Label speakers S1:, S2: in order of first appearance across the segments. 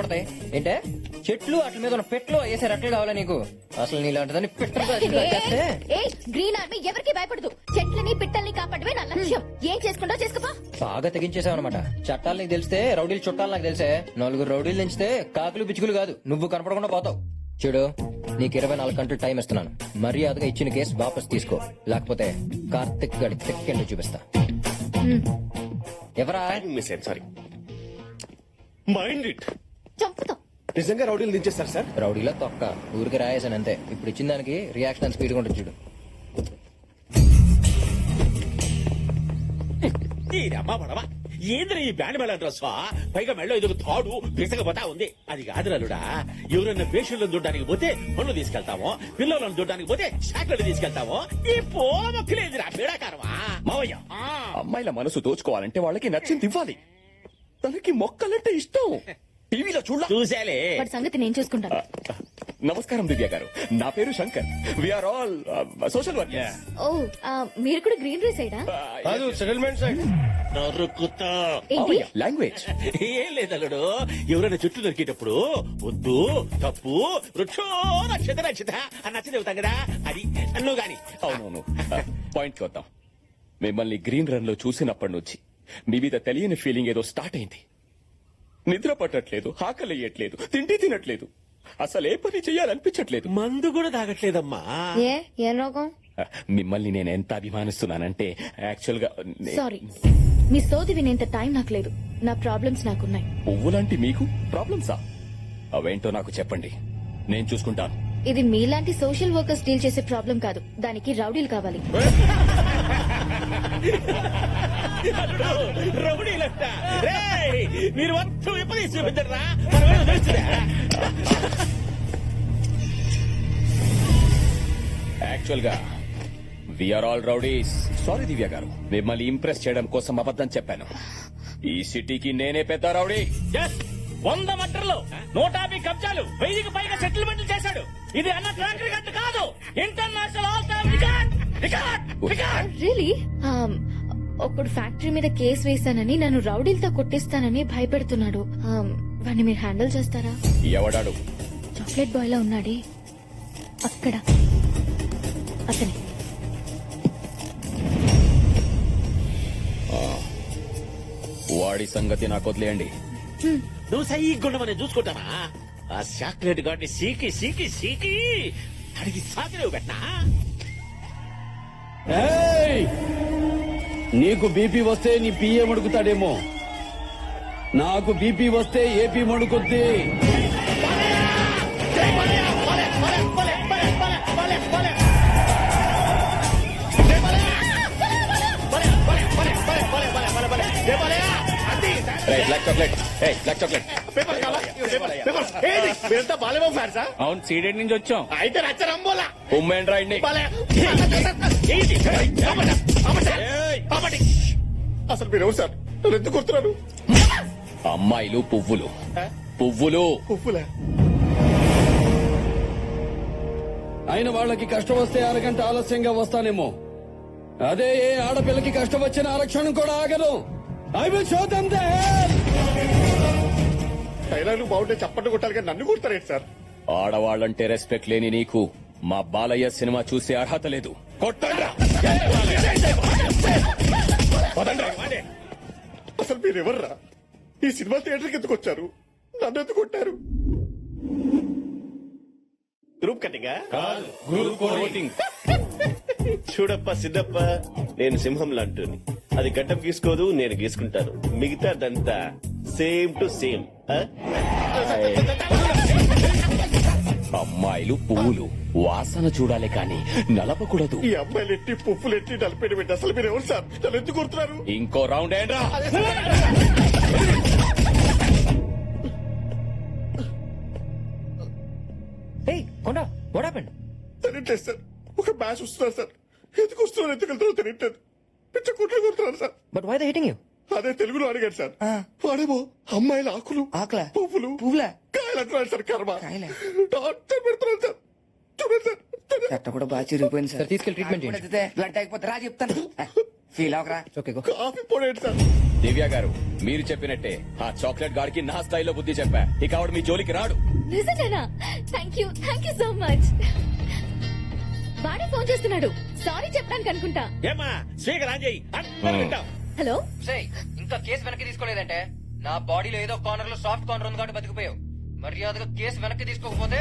S1: పడతాయి. ఏంటే? చెట్లు అట్ల మీద ఉన్న పెట్లు వేసే రెట్లు కావాలా నీకు? అసలు నీలాంటిదని
S2: గ్రీన్ ఆర్మీ ఎవరికి భయపడదు. చెట్లని పిట్టల్ని కాపాడమే నా లక్ష్యం. ఏం చేసుకుంటా చేసుకోపా.
S1: బాగా తెగించేసావు అనమాట చట్టాలు నీకు తెలిస్తే రౌడీలు చుట్టాలు నాకు తెలిసే. నలుగురు రౌడీలు తెంచితే కాకులు పిచ్చుకులు కాదు. నువ్వు కనపడకుండా పోతావు. చూడు నీకు ఇరవై నాలుగు గంటలు టైం ఇస్తున్నాను. మర్యాదగా ఇచ్చిన కేసు వాపస్ తీసుకో. లేకపోతే కార్తిక్ గడి తెక్కెండు చూపిస్తా. ఎవరా?
S3: మిస్ సారీ మైండ్ ఇట్ నిజంగా రౌడీలు దించేస్తారు సార్?
S1: రౌడీలో తొక్క. ఊరికి రాయేసాను అంతే. ఇప్పుడు ఇచ్చిన దానికి రియాక్షన్ స్పీడ్ ఉంటుంది చూడు.
S4: పడవా ఏంద్ర ఈ బ్యాండ్ మేళ డ్రెస్ పైగా మెళ్ళో ఎదుగు తాడు పిసకపోతా ఉంది. అది కాదురాలుడా ఎవరైనా పేషెంట్లను చూడడానికి పోతే పనులు తీసుకెళ్తామో పిల్లలను చూడడానికి పోతే షాక్లను తీసుకెళ్తామో ఈ పోమొక్కలేదురా పీడాకారమా?
S3: మావయ్య. అమ్మాయిల మనసు దోచుకోవాలంటే వాళ్ళకి నచ్చింది ఇవ్వాలి. తనకి మొక్కలంటే ఇష్టం. టీవీలో చూడ
S2: వాడి సంగతి నేను చూసుకుంటాను.
S3: నమస్కారం దివ్య గారు. నా పేరు Shankar. We're all social work
S2: ఓ ఆ, మీరు కూడా గ్రీన్ రీ సైడా
S3: సెటిల్మెంట్ సైడ్
S4: నరుకుతా.
S2: ఏంటి?
S3: లాంగ్వేజ్
S4: ఏం లేదల్లుడు. ఎవరైనా చుట్టూ దొరికేటప్పుడు వద్దు తప్పు వృక్షో నక్షత నక్షత అని నచ్చ చెబుతాం కదా. అది నువ్వు గాని.
S3: అవునవును. పాయింట్ వద్దాం. మిమ్మల్ని గ్రీన్ రన్లో చూసినప్పటి నుంచి మీ మీద తెలియని ఫీలింగ్ ఏదో స్టార్ట్ అయింది. నిద్ర పట్టట్లేదు ఆకలియట్లేదు తిండి తినట్లేదు. అసలు ఏ పని చేయాలనిపించట్లేదు.
S4: మందు కూడా తాగట్లేదమ్మా.
S2: ఏ ఏ రోగం
S3: మిమ్మల్ని నేను ఎంత అభిమానిస్తున్నానంటే యాక్చువల్గా నే-
S2: సారీ. మీ సోది వినేంత టైం నాకు లేదు. నా ప్రాబ్లమ్స్ నాకున్నాయి.
S3: పువ్వులాంటి మీకు ప్రాబ్లమ్సా? అవేంటో నాకు చెప్పండి. నేను చూసుకుంటాను.
S2: ఇది మీలాంటి సోషల్ వర్కర్స్ డీల్ చేసే ప్రాబ్లం కాదు. దానికి రౌడీలు కావాలి.
S4: మీరు మొత్తం
S3: యాక్చువల్గా we're all rowdies. Sorry Divya garu. మిమ్మల్ని ఇంప్రెస్ చేయడం కోసం అబద్ధం చెప్పాను. ఈ సిటీకి నేనే పెద్ద రౌడీ.
S5: వంద మటర్లు నూట యాభై కబ్జాలు వెయ్యికి పైగా సెటిల్మెంట్లు చేశాడు. ఇది అన్న ట్రాక్ రికార్డు కాదు. International all time record record record
S2: really ఒకడు ఫ్యాక్టరీ మీద కేసు వేశానని నన్ను రౌడీలతో కొట్టిస్తానని భయపెడుతున్నాడు. Um, వాడిని మీరు హ్యాండిల్ చేస్తారా?
S3: ఎవడాడు?
S2: చాక్లెట్ బాయ్లో ఉన్నాడే. అక్కడ. అతనే.
S3: వాడి సంగతి నాకు వదిలేయండి.
S4: నువ్వు సై గుండె మనం చూసుకుంటానా ఆ చాక్లెట్ గాడిని సీకి సీకి సీకి అడిగి సాకిలేవు పెట్టనా
S6: ఏయ్! నీకు బీపీ వస్తే నీ పిఏ మడుకుతాడేమో నాకు బీపీ వస్తే ఏపీ మడుకుద్ది
S3: రేయ్, బ్లాక్ చాక్లెట్ చాక్లెట్
S4: మీరంతా బాలేమో ఫ్యాన్సా?
S5: అవును సీడెడ్ నుంచి వచ్చాం.
S4: అయితే
S3: రాయండి అసలు మీరు ఎవరు సార్? నన్ను ఎందుకు కొడుతున్నారు? అమ్మాయిలు పువ్వులు. పువ్వులు. పువ్వులే.
S6: అయిన వాళ్ళకి కష్టం వస్తే అరగంట ఆలస్యంగా వస్తానేమో. అదే ఏ ఆడపిల్లకి కష్టం వచ్చిన ఆరక్షణం కూడా ఆగదు. I will show them the
S3: డైలాగులు బాగుంటే చప్పట్లు కొట్టాలి కానీ నన్ను కొడతారేంటి సార్? ఆడవాళ్ళంటే రెస్పెక్ట్ లేని నీకు మా బాలయ్య సినిమా చూసే అర్హత లేదు. కొట్టండ్రా. అసలు మీరు ఎవర్రా ఈ సినిమా థియేటర్కి ఎందుకు వచ్చారు? నన్ను ఎందుకు కొట్టారు?
S7: Group cutting? చూడప్ప సిద్ధప్ప నేను సింహం లాంటిని అది గడ్డం గీసుకోదు నేను గీసుకుంటాను. మిగతాదంతా సేమ్ టు సేమ్
S3: అమ్మాయిలు పువ్వులు వాసన చూడాలి కానీ నలపకూడదు.
S7: ఈ అమ్మాయిలు ఎట్టి పువ్వులు ఎట్టి నలిపేటి పెట్టి అసలు మీరు ఎవరు సార్? నన్ను ఎందుకు కొడుతున్నారు?
S3: ఇంకో రౌండ్ ఏంట్రా?
S1: ఏయ్ కొండ వాట్ హ్యాపెండ్
S7: తెలియట్లేదు సార్. ఒక మ్యాచ్ వస్తున్నారు సార్. ఎందుకు వస్తున్నారు? ఎందుకు వెళ్తున్నారో తెలియట్లేదు. పిచ్చ కుట్లు కొడుతున్నారు sir.
S1: But why the hitting you
S7: అదే తెలుగులో అడిగాడు సార్. వాడేమో అమ్మాయిల ఆకులు
S1: ఆకులా?
S7: పువ్వులు
S1: పువ్వులా?
S7: కాయలు అంటున్నాడు సార్ కర్మ.
S1: కాయలా?
S7: డాక్టర్ పెడుతున్నాడు సార్. చూడండి సార్.
S8: చెట్ట కూడా బాగా చిరిగిపోయింది సార్.
S1: తీసుకెళ్ళి ట్రీట్మెంట్ చేయించు.
S8: బ్లడ్ అయిపోతే రా చెప్తాను. ఫీల్ అవకరా
S1: ఓకే
S7: కాఫీ పొడేంటి సార్.
S3: దివ్య గారు మీరు చెప్పినట్టే ఆ చాక్లెట్ గాడికి నా స్థాయిలో బుద్ధి చెప్పా. ఇక ఆవిడ మీ జోలికి రాడు.
S2: నిజంగానా thank you thank you so much వాడే ఫోన్ చేస్తున్నాడు. సారీ చెప్పడానికి అనుకుంటా.
S4: ఏమా స్పీకర్ ఆన్ చేయి.
S2: హలో?
S1: ఇంకా కేసు వెనక్కి తీసుకోలేదంటే? నా బాడీలో ఏదో కార్నర్లో సాఫ్ట్ కార్నర్ ఉంది కాబట్టి బతికిపోయావు. మర్యాదగా కేసు వెనక్కి తీసుకోకపోతే?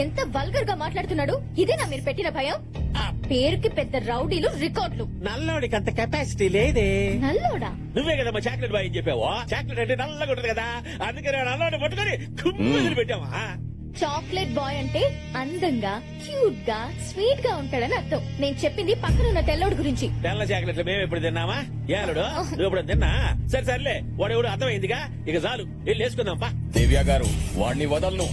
S2: ఎంత వల్గర్గా మాట్లాడుతున్నాడు? ఇదేనా మీరు పెట్టిన భయం? ఆ. పేరుకి పెద్ద రౌడీలు రికార్డులు.
S4: నల్లోడికి అంత కెపాసిటీ లేదే.
S2: నల్లోడా?
S4: నువ్వే కదా మా చాక్లెట్ బాయ్ అని చెప్పావు. చాక్లెట్ అంటే నల్లగా ఉంటుంది కదా. అందుకని నల్లోడి పట్టుకొని పెట్టావా
S2: చాక్లెట్ బాయ్ అంటే అందంగా క్యూట్గా స్వీట్గా ఉంటాడని అర్థం. నేను చెప్పింది పక్కన ఉన్న తెల్లోడు గురించి.
S4: తెల్ల చాక్లెట్లు మేము ఎప్పుడు తిన్నామా? ఏలుడు నువ్వు ఎప్పుడు తిన్నా? సరే సర్లే. వాడు ఎవడు అర్థమైందిగా? ఇక చాలు. వెళ్ళి వేసుకుందాం పా.
S3: దివ్య గారు వాడిని వదలను.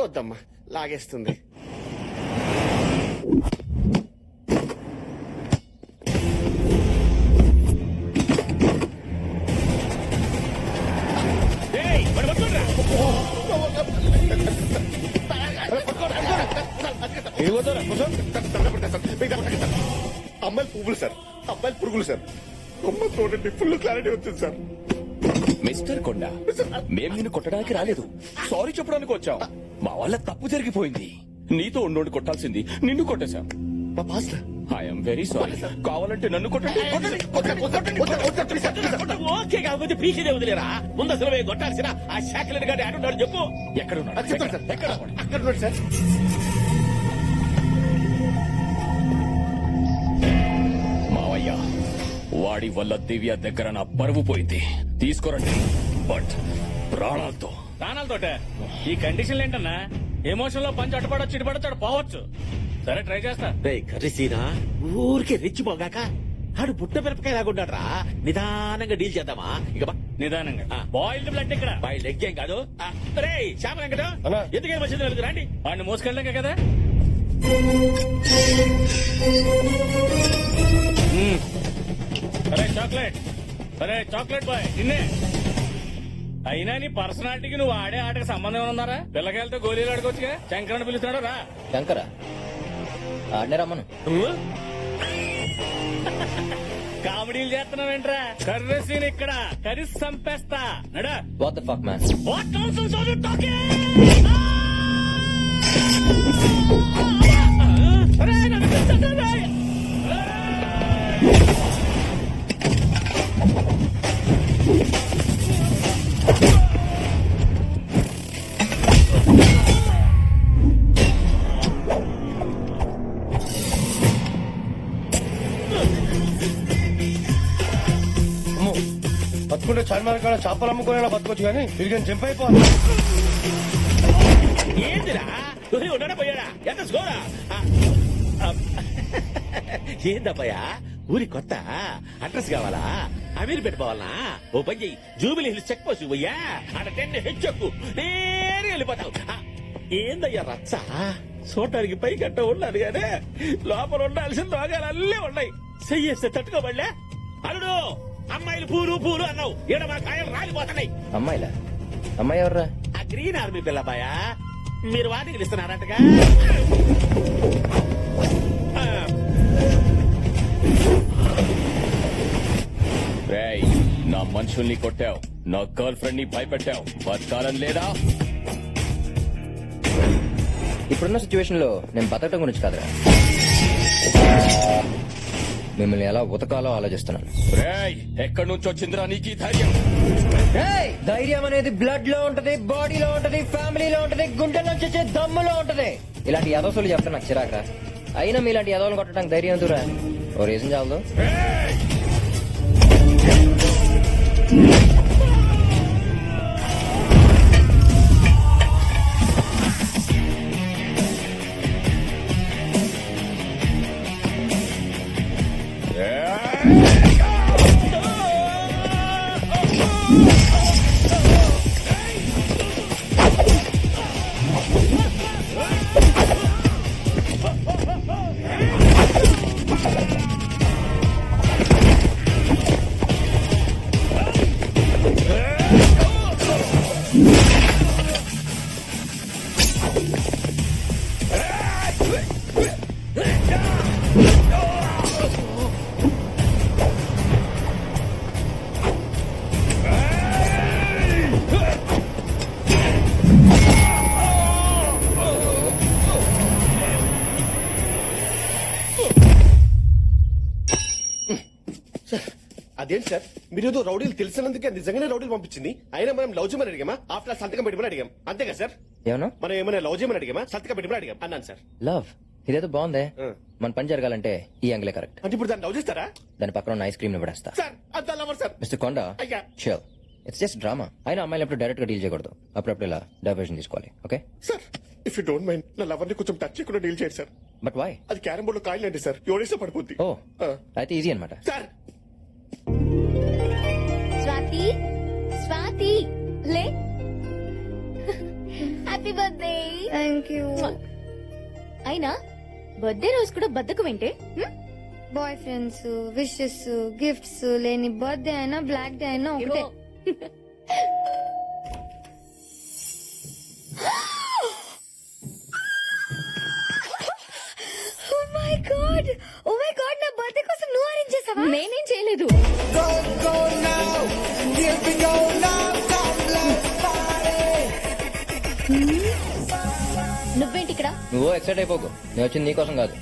S7: వద్దమ్మా లాగేస్తుంది. అమ్మాయిలు పువ్వులు సార్ అబ్బాయిలు పురుగులు సార్. అమ్మ చూడండి ఫుల్ క్లారిటీ వచ్చింది సార్.
S3: మిస్టర్ కొండ మేం నిన్ను కొట్టడానికి రాలేదు. సారీ చెప్పడానికి వచ్చాం. మా వల్ల తప్పు జరిగిపోయింది. నీతో ఉండి కొట్టాల్సింది నిన్ను కొట్టేశాం.
S7: మా పాస్టర్
S3: ఐఎమ్ వెరీ సారీ. కావాలంటే నన్ను.
S4: ఓకే కాకపోతే పీకేదే వదిలేరా? ముందు అసలు మేము కొట్టాల్సిన ఆ చాక్లెట్ గారి ఆడున్నాడు చెప్పు.
S7: సార్.
S3: ఎక్కడ వాడు?
S7: అక్కడ ఉన్నాడు సార్.
S3: వాడి వల్ల దివ్య దగ్గర నా పరువు పోయింది. తీసుకురండి. బట్ ప్రాణాలతో.
S5: ప్రాణాలతోట? ఈ కండిషన్లు ఏంటన్నా? ఎమోషన్లో పంచి అటుపడొచ్చు ఇటుపడొచ్చు అటు పోవచ్చు. సరే ట్రై చేస్తా.
S4: రే కర్రీసీనా ఊరికే రెచ్చిపోగాక ఆడు బుట్ట మిరపకాయ లాగుండాడ్రా నిదానంగా డీల్ చేద్దామా? ఇక బా.
S5: నిదానంగా.
S4: ఆ.
S5: బాయిల్డ్ బ్లడ్ ఇక్కడ.
S4: బాయ్ లెగ్ ఏం కాదు? రే శ్యామ వెంకటం. ఎందుకే వచ్చింది? నలుగురు రండి.
S5: వాడిని మోసుకెళ్ళాక కదా. అరే చాక్లెట్ అరే చాక్లెట్ బాయ్ నిన్నే అయినా నీ పర్సనాలిటీకి నువ్వు ఆడే ఆటకి సంబంధం ఉన్నారా పిల్లకాయలతో గోళీలు ఆడుకోవచ్చుగా శంకరని పిలుస్తున్నాడు రా
S1: శంకరా ఆడనే రమ్మను
S5: కామెడీలు చేస్తున్నావేంట్రా కర్రీ సీన్ ఇక్కడ కర్రీ సంపేస్తా Nada
S1: what the fuck man
S5: what you talking అరే నన్ను పిలుస్తున్నాడు.
S9: చార్మార్ కాడ చేపలు అమ్ముకునేలా బతకొచ్చు కానీ తిరిగి జంప్ అయిపోవాలి.
S4: ఏందిరా? ఉన్నాడా పోయాడా? ఎంత స్కోరా? ఏందబ్బయ్యా? ఊరి కొత్త? అడ్రస్ కావాలా? అమీర్ పెట్టుకోవాలనా ఓ పని చెయ్యి. జూబిలీ హిల్స్ చెక్ పోసి పోయ్యా? అక్కడ టెన్ హెచ్చొక్కు నేరుగా వెళ్ళిపోతావు ఏందయ్యా రచ్చ? చూడటానికి పై కట్ట ఉన్నది కానీ లోపల ఉండాల్సిన రోగాలు అల్లే ఉన్నాయి. చెయ్యేస్తే తట్టుకోబడలే? అల్లుడు! అమ్మాయిలు పూలు పూలు అన్నావు. ఈడ మా కాయలు రాలిపోతున్నాయి.
S1: అమ్మాయిలా? అమ్మాయి ఎవర్రా?
S4: ఆ గ్రీన్ ఆర్మీ పిల్లబాయా? మీరు వాటికి ఇస్తున్నారంటగా
S3: రేయ్ నా మనుషుల్ని కొట్టావు. నా గర్ల్ ఫ్రెండ్ని భయపెట్టావు. బతకాలని లేదా?
S1: ఇప్పుడున్న సిచ్యువేషన్లో నేను బతకటం గురించి కాదురా. మిమ్మల్ని ఎలా ఉతకాలో ఆలోచిస్తున్నాను.
S3: ఎక్కడి నుంచి వచ్చిందిరా నీకు ధైర్యం!
S1: ధైర్యం అనేది బ్లడ్లో ఉంటది బాడీలో ఉంటది ఫ్యామిలీలో ఉంటది గుండెల్లో వచ్చే దమ్ములో ఉంటది. ఇలాంటి యదవసులు చెప్తే నాకు చిరాకరా. అయినా మీలాంటి యదవలు కొట్టడానికి ధైర్యం ఎందుకురా? ఓ రీజన్ చాలదు.
S7: అదేంటి సార్? మీరు ఏదో రౌడీలు తెలిసినందుకే నిజంగానే రౌడీలు పంపించింది. అయినా మనం లవ్ చేయమని అడిగామా? ఆఫ్టర్ సంతకం పెట్టమని అడిగాం. అంతేగా సార్?
S1: ఏమన్నా
S7: మనం ఏమైనా లవ్ చేయమని అడిగామా? సంతకం పెట్టమని అడిగాం. అన్నాను సార్.
S1: లవ్? ఇదేదో బాగుందే. మన పని జరగాలంటే ఈ యాంగిలే కరెక్ట్.
S7: అంటే ఇప్పుడు దాన్ని లవ్ చేస్తారా?
S1: దాని పక్కన ఉన్న ఐస్ క్రీమ్ని పడేస్తా.
S7: సార్ అంత లవర్ సార్.
S1: మిస్టర్ కొండ
S7: అయ్యా.
S1: షూర్ ఇట్స్ జస్ట్ డ్రామా అయినా అమ్మాయిలు ఎప్పుడు డైరెక్ట్గా డీల్ చేయకూడదు. అప్పుడప్పుడు ఇలా డైవర్షన్ తీసుకోవాలి okay
S7: sir if you don't mind నా లవర్ని కొంచెం టచ్ చేయకుండా డీల్ చేయండి సార్.
S1: బట్ వై
S7: అది క్యారం బోర్డు కాయలు అంటే సార్ ఎవరేస్తే పడిపోద్ది.
S1: ఓ. అయితే ఈజీ అనమాట
S7: సార్
S2: స్వాతి లే. హ్యాపీ బర్త్డే
S10: థ్యాంక్ యూ
S2: అయినా బర్త్డే రోజు కూడా బద్దకు వింటే?
S10: బాయ్ ఫ్రెండ్స్ విషెస్ గిఫ్ట్స్ లేని బర్త్డే అయినా బ్లాక్ డే అయినా ఒకటే. నువ్వు
S1: ఎక్సైట్ అయిపోకు. నేను వచ్చింది నీకోసం కాదు.